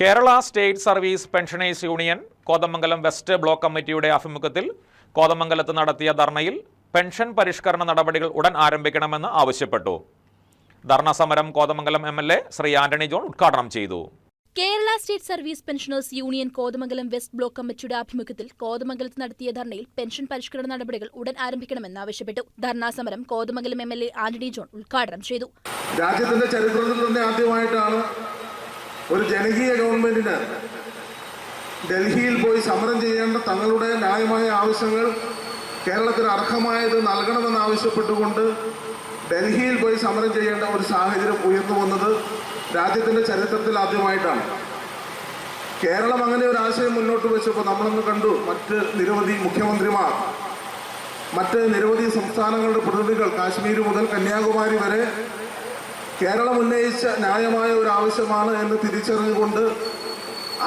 Kerala state service pensioners union Kothamangalam west block കമ്മിറ്റിയുടെ ആഭിമുഖ്യത്തിൽ കോതമംഗലത്ത് നടത്തിയ ധർണയിൽ പെൻഷൻ പരിഷ്കരണ നടപടികൾ ഉടൻ ആരംഭിക്കണമെന്ന് ആവശ്യപ്പെട്ടു. ധർണ സമരം Kothamangalam M L A Shri Antony John ഉദ്ഘാടനം ചെയ്തു. Kerala state service pensioners union Kothamangalam west block കമ്മിറ്റിയുടെ ആഭിമുഖ്യത്തിൽ കോതമംഗലത്ത് നടത്തിയ ധർണയിൽ പെൻഷൻ പരിഷ്കരണ നടപടികൾ ഉടൻ ആരംഭിക്കണമെന്ന് ആവശ്യപ്പെട്ടു. ധർണാ സമരം Kothamangalam M L A Antony John ഉദ്ഘാടനം ചെയ്തു. രാജ്യത്തിന്റെ ചരിത്രത്തിൽ തന്നെ ആദ്യമായിട്ടാണ് ഒരു ജനകീയ ഗവൺമെന്റിന് ഡൽഹിയിൽ പോയി സമരം ചെയ്യേണ്ട തങ്ങളുടെ ന്യായമായ ആവശ്യങ്ങൾ കേരളത്തിന് അർഹമായത് നൽകണമെന്ന് ആവശ്യപ്പെട്ടുകൊണ്ട് ഡൽഹിയിൽ പോയി സമരം ചെയ്യേണ്ട ഒരു സാഹചര്യം ഉയർന്നു വന്നത് രാജ്യത്തിന്റെ ചരിത്രത്തിൽ ആദ്യമായിട്ടാണ്. കേരളം അങ്ങനെ ഒരു ആശയം മുന്നോട്ട് വെച്ചപ്പോൾ നമ്മളൊന്ന് കണ്ടു മറ്റ് നിരവധി മുഖ്യമന്ത്രിമാർ മറ്റ് നിരവധി സംസ്ഥാനങ്ങളുടെ പ്രതിനിധികൾ കാശ്മീർ മുതൽ കന്യാകുമാരി വരെ കേരളം ഉന്നയിച്ച ന്യായമായ ഒരു ആവശ്യമാണ് എന്ന് തിരിച്ചറിഞ്ഞുകൊണ്ട്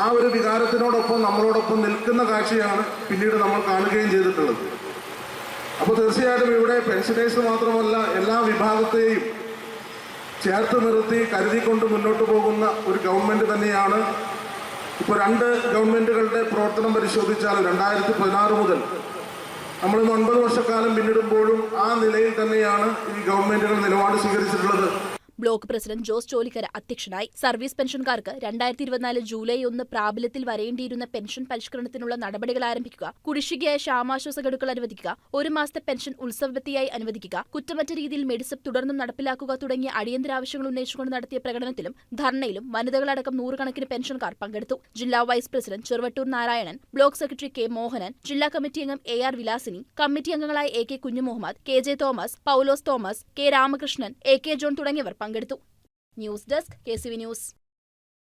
ആ ഒരു വികാരത്തിനോടൊപ്പം നമ്മളോടൊപ്പം നിൽക്കുന്ന കാഴ്ചയാണ് പിന്നീട് നമ്മൾ കാണുകയും ചെയ്തിട്ടുള്ളത്. അപ്പോൾ തീർച്ചയായിട്ടും ഇവിടെ പെൻഷനേഴ്സ് മാത്രമല്ല എല്ലാ വിഭാഗത്തെയും ചേർത്ത് നിർത്തി കരുതിക്കൊണ്ട് മുന്നോട്ട് പോകുന്ന ഒരു ഗവൺമെന്റ് തന്നെയാണ്. ഇപ്പോൾ രണ്ട് ഗവൺമെന്റുകളുടെ പ്രവർത്തനം പരിശോധിച്ചാൽ രണ്ടായിരത്തി പതിനാറ് മുതൽ നമ്മൾ ഒൻപത് വർഷക്കാലം പിന്നിടുമ്പോഴും ആ നിലയിൽ തന്നെയാണ് ഈ ഗവൺമെന്റുകൾ നിലപാട് സ്വീകരിച്ചിട്ടുള്ളത്. ബ്ലോക്ക് പ്രസിഡന്റ് ജോസ് ചോലിക്കര അധ്യക്ഷനായി. സർവീസ് പെൻഷൻകാർക്ക് രണ്ടായിരത്തി ഇരുപത്തിനാല് ജൂലൈ ഒന്ന് പ്രാബല്യത്തിൽ വരേണ്ടിയിരുന്ന പെൻഷൻ പരിഷ്കരണത്തിനുള്ള നടപടികൾ ആരംഭിക്കുക. കുടിശ്ശികയായ ക്ഷാമാശ്വാസ ഗഡുക്കൾ അനുവദിക്കുക. ഒരു മാസത്തെ പെൻഷൻ ഉത്സവത്തിയായി അനുവദിക്കുക. കുറ്റമറ്റ രീതിയിൽ മെഡിസപ്പ് തുടർന്നും നടപ്പിലാക്കുക തുടങ്ങിയ അടിയന്തര ആവശ്യങ്ങൾ ഉന്നയിച്ചുകൊണ്ട് നടത്തിയ പ്രകടനത്തിലും ധർണയിലും വനിതകളടക്കം നൂറുകണക്കിന് പെൻഷൻകാർ പങ്കെടുത്തു. ജില്ലാ vice president Cheruvattoor Narayanan block secretary K Mohanan ജില്ലാ കമ്മിറ്റി അംഗം എ ആർ വിലാസിനി കമ്മിറ്റി അംഗങ്ങളായ A K Kunjumuhammad K J Thomas Paulose Thomas K Ramakrishnan A K John തുടങ്ങിയവർ പങ്കെടുത്തു. News desk K news.